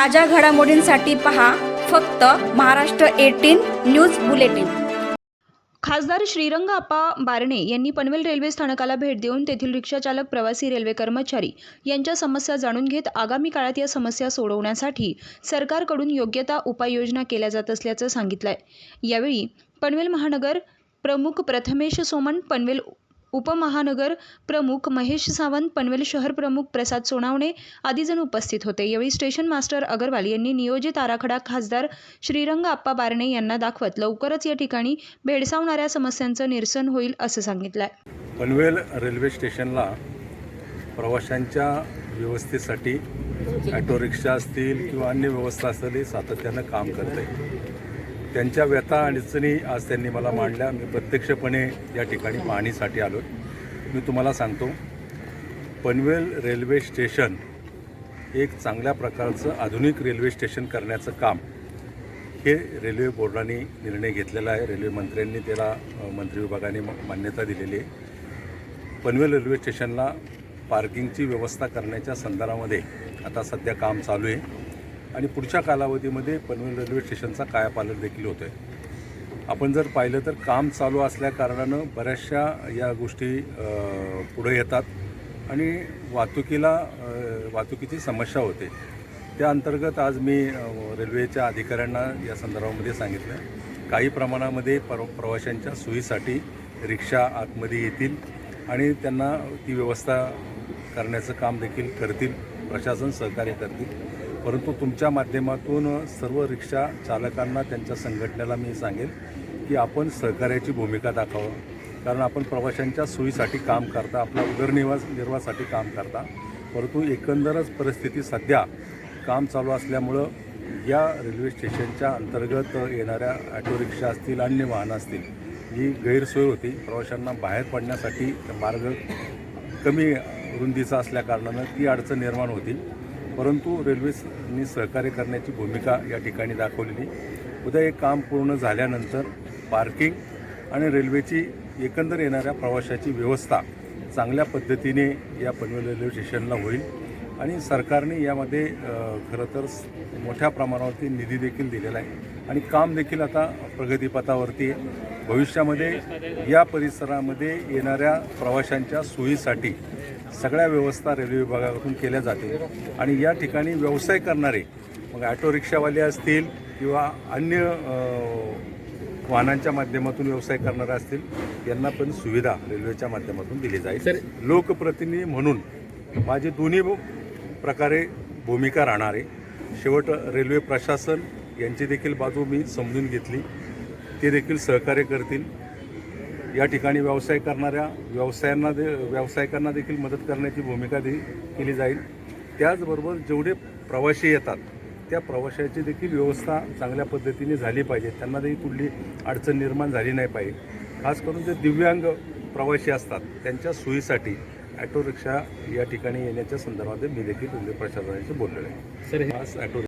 ताज्या घडामोडींसाठी पहा फक्त महाराष्ट्र एटीन न्यूज बुलेटिन. खासदार श्रीरंग अप्पा बारणे यांनी पनवेल रेल्वे स्थानकाला भेट देऊन तेथील रिक्षाचालक प्रवासी रेल्वे कर्मचारी यांच्या समस्या जाणून घेत आगामी काळात या समस्या सोडवण्यासाठी सरकारकडून योग्यता उपाययोजना केल्या जात असल्याचं सांगितलं आहे यावेळी पनवेल महानगर प्रमुख प्रथमेश सोमन पनवेल उपमहानगर प्रमुख महेश सावंत पनवेल शहर प्रमुख प्रसाद सोनावणे आदीजण उपस्थित होते. यावेळी स्टेशन मास्टर अगरवाल यांनी नियोजित आराखडा खासदार श्रीरंग आप्पा बारणे यांना दाखवत लवकरच या ठिकाणी भेडसावणाऱ्या समस्यांचं निरसन होईल असं सांगितलंय. पनवेल रेल्वे स्टेशनला प्रवाशांच्या व्यवस्थेसाठी ॲटो रिक्षा असतील किंवा अन्य व्यवस्था असेल हे सातत्यानं काम करते त्यांच्या व्यथा अडचणी आज त्यांनी मला मांडल्या. मी प्रत्यक्षपणे या ठिकाणी पाहणीसाठी आलो मी तुम्हाला सांगतो पनवेल रेल्वे स्टेशन एक चांगल्या प्रकारचं आधुनिक रेल्वे स्टेशन करण्याचं काम हे रेल्वे बोर्डाने निर्णय घेतलेला आहे. रेल्वे मंत्र्यांनी त्याला मंत्री विभागाने म- मान्यता दिलेली आहे. पनवेल रेल्वे स्टेशनला पार्किंगची व्यवस्था करण्याच्या संदर्भामध्ये आता सध्या काम चालू आहे. आणि पुढच्या कालावधीमध्ये पनवेल रेल्वे स्टेशनचा कायापालट देखील होतो आहे आपण जर पाहिलं तर काम चालू असल्या कारणानं बऱ्याचशा या गोष्टी पुढे येतात आणि वाहतुकीला वाहतुकीची समस्या होते. त्या अंतर्गत आज मी रेल्वेच्या अधिकाऱ्यांना या संदर्भामध्ये सांगितलं. आहे काही प्रमाणामध्ये प्र प्रवाशांच्या सोयीसाठी रिक्षा आतमध्ये येतील आणि त्यांना ती व्यवस्था करण्याचं काम देखील करतील प्रशासन सहकार्य करतील. परंतु तुमच्या माध्यमातून सर्व रिक्षा चालकांना त्यांच्या संघटनेला मी सांगेल की आपण सहकार्याची भूमिका दाखवावं. कारण आपण प्रवाशांच्या सोयीसाठी काम करता आपल्या उदरनिर्वास निर्वाहासाठी काम करता. परंतु एकंदरच परिस्थिती सध्या काम चालू असल्यामुळं या रेल्वे स्टेशनच्या अंतर्गत येणाऱ्या ॲटो रिक्षा असतील अन्य वाहनं असतील जी गैरसोय होती. प्रवाशांना बाहेर पडण्यासाठी मार्ग कमी रुंदीचा असल्याकारणानं ती अडचण निर्माण होती. परंतु रेल्वेनी सहकार्य करण्याची भूमिका या ठिकाणी दाखवलेली. उद्या एक काम पूर्ण झाल्यानंतर पार्किंग आणि रेल्वेची एकंदर येणाऱ्या प्रवाशाची व्यवस्था चांगल्या पद्धतीने या पनवेल रेल्वे स्टेशनला होईल. आणि सरकारने यामध्ये खरं तर मोठ्या प्रमाणावरती निधी देखील दिलेला आहे. आणि काम देखील आता प्रगतीपथावरती आहे. भविष्यामध्ये या परिसरामध्ये येणाऱ्या प्रवाशांच्या सोयीसाठी सगळ्या व्यवस्था रेल्वे विभागाकडून केल्या जातील. आणि या ठिकाणी व्यवसाय करणारे मग ॲटो रिक्षावाले असतील किंवा अन्य वाहनांच्या माध्यमातून व्यवसाय करणारे असतील यांना पण सुविधा रेल्वेच्या माध्यमातून दिली जाईल. लोकप्रतिनिधी म्हणून माझी दोन्ही प्रकारे भूमिका राहणार. आहे शेवट रेल्वे प्रशासन यांची देखील बाजू मी समजून घेतली. ते देखील सहकार्य करतील. या ठिकाणी व्यवसाय करणाऱ्या व्यवसायांना दे व्यावसायिकांना देखील मदत करण्याची भूमिका दे केली जाईल. त्याचबरोबर जेवढे प्रवासी येतात त्या प्रवाशाची देखील व्यवस्था चांगल्या पद्धतीने झाली पाहिजे. त्यांना देखील कुठली अडचण निर्माण झाली नाही पाहिजे. खास करून जे दिव्यांग प्रवासी असतात त्यांच्या सोयीसाठी ॲटो रिक्षा या ठिकाणी येण्याच्या संदर्भात मी देखील प्रशासनाशी बोललेलो आहे. सर हे आज ॲटो